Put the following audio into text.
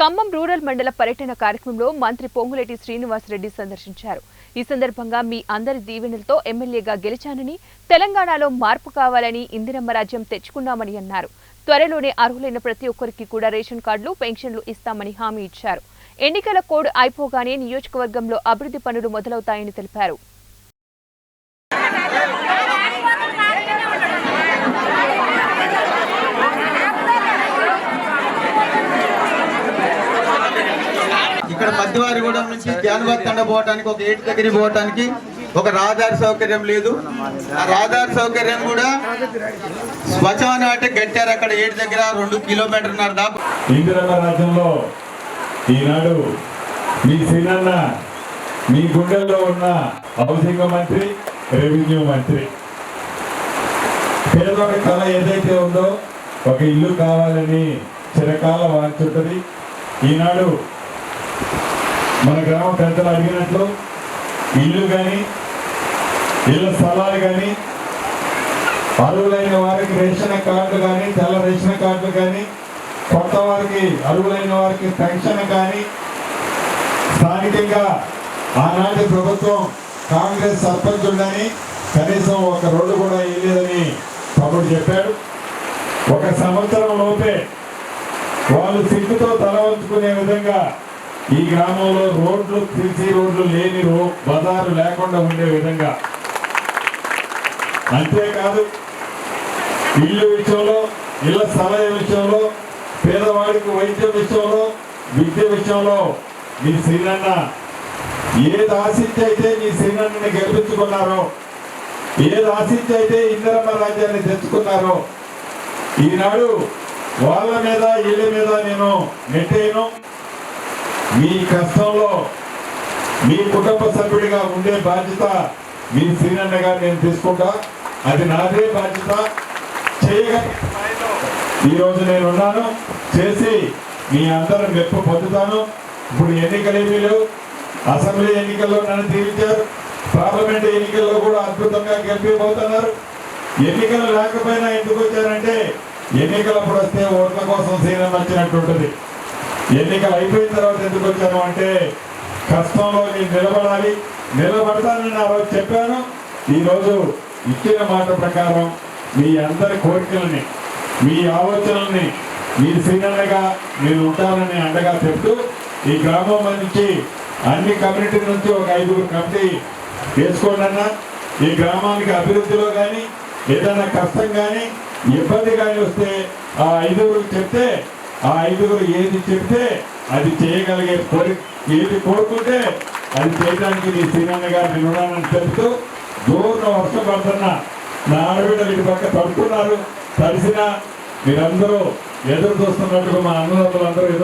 Khammam rural మండల పర్యటన కార్యక్రమంలో మంత్రి పొంగులేటి శ్రీనివాసరెడ్డి సందర్శించారు. ఈ సందర్భంగా మీ అందరి దీవెనలతో ఎమ్మెల్యేగా గెలిచానని తెలంగాణలో మార్పు కావాలని ఇందిరమ్మ రాజ్యం తెచ్చుకున్నామని అన్నారు. త్వరలోనే అర్హులైన ప్రతి ఒక్కరికి కూడా రేషన్ కార్డులు పెన్షన్లు ఇస్తామని హామీ ఇచ్చారు. ఎన్నికల కోడ్ అయిపోగానే నియోజకవర్గంలో అభివృద్ధి పనులు మొదలవుతాయని తెలిపారు. ఇక్కడ మధ్యవారిగూడెం నుంచి జానవర్ తండ పోవటానికి ఒక ఏటి దగ్గర పోవటానికి ఒక రహదారి సౌకర్యం లేదు. ఆ రహదారి సౌకర్యం కూడా స్వచ్ఛమైన అంటే గట్టారు అక్కడ ఏడు దగ్గర రెండు కిలోమీటర్న్నర దాకా. ఇందిరన్న రాజ్యంలో ఈనాడు మీ సినన్న మీ గుండెల్లో ఉన్న హౌసింగ్ మంత్రి రెవెన్యూ మంత్రి. పేదవాడి కళ ఏదైతే ఉందో ఒక ఇల్లు కావాలని చిరకాల వాంచుంటది ఈనాడు మన గ్రామ పెద్దలు అడిగినట్లు ఇల్లు కానీ ఇళ్ళ స్థలాలు కానీ అరువులైన వారికి రేషన్ కార్డులు కానీ తెల్ల రేషన్ కార్డులు కానీ కొత్త వారికి అరువులైన వారికి పెన్షన్ కానీ స్థానికంగా ఆనాటి ప్రభుత్వం కాంగ్రెస్ సర్పంచులు కానీ కనీసం ఒక రోడ్డు కూడా వేయలేదని తమ్ముడు చెప్పాడు. ఒక సంవత్సరం లోపే వాళ్ళు సిగ్గుతో తల వంచుకునే విధంగా ఈ గ్రామంలో రోడ్లు తీసి రోడ్లు లేని రో బజారు లేకుండా ఉండే విధంగా. అంతేకాదు ఇల్లు విషయంలో ఇళ్ళ సమయ విషయంలో పేదవాడికి వైద్యం విషయంలో విద్య విషయంలో మీ శ్రీనన్న ఏది ఆశించి అయితే మీ శ్రీనన్నని గెలిపించుకున్నారో ఏది ఆశించి అయితే ఇందిరమ్మ రాజ్యాన్ని తెచ్చుకున్నారో ఈనాడు వాళ్ళ మీద ఇళ్ళ మీద నేను నెట్టేయను. మీ కష్టంలో మీ కుటుంబ సభ్యుడిగా ఉండే బాధ్యత మీ శ్రీనన్నగా నేను తీసుకుంటా. అది నాదే బాధ్యత. చేయగల ఈరోజు నేను ఉన్నాను. చేసి మీ అందరూ మెప్పు పొందుతాను. ఇప్పుడు ఎన్నికలు ఏమీ అసెంబ్లీ ఎన్నికల్లో నన్ను తీర్చారు. పార్లమెంట్ ఎన్నికల్లో కూడా అద్భుతంగా గెలిపిపోతున్నారు. ఎన్నికలు లేకపోయినా ఎందుకు వచ్చారంటే ఎన్నికలప్పుడు వస్తే ఓట్ల కోసం సీనం వచ్చినట్టుంటుంది ఎన్నికలు అయిపోయిన తర్వాత ఎందుకు వచ్చాను అంటే కష్టంలో నేను నిలబడాలి. నిలబడతానని ఆ రోజు చెప్పాను. ఈరోజు ఇచ్చిన మాట ప్రకారం మీ అందరి కోరికలని మీ ఆలోచనల్ని మీరు సీనియర్గా మీరు ఉంటారని అండగా చెప్తూ ఈ గ్రామం నుంచి అన్ని కమ్యూనిటీ నుంచి ఒక ఐదుగురు కమిటీ వేసుకోండి అన్న. ఈ గ్రామానికి అభివృద్ధిలో కానీ ఏదైనా కష్టం కానీ ఇబ్బంది కానీ వస్తే ఆ ఐదుగురు చెప్తే ఆ ఐదుగురు ఏది చెప్తే అది చేయగలిగే కోరి ఏది కోరుకుంటే అది చేయడానికి నీ శ్రీనన్న గారు నేను ఉన్నానని చెప్తూ దూరం వర్షం పడుతున్నా నా ఆడబిడ్డలు ఇటు పక్క పడుతున్నారు తడిసినా మీరందరూ ఎదురు చూస్తున్నట్టుగా మా అన్నదమ్ములందరూ ఎదురు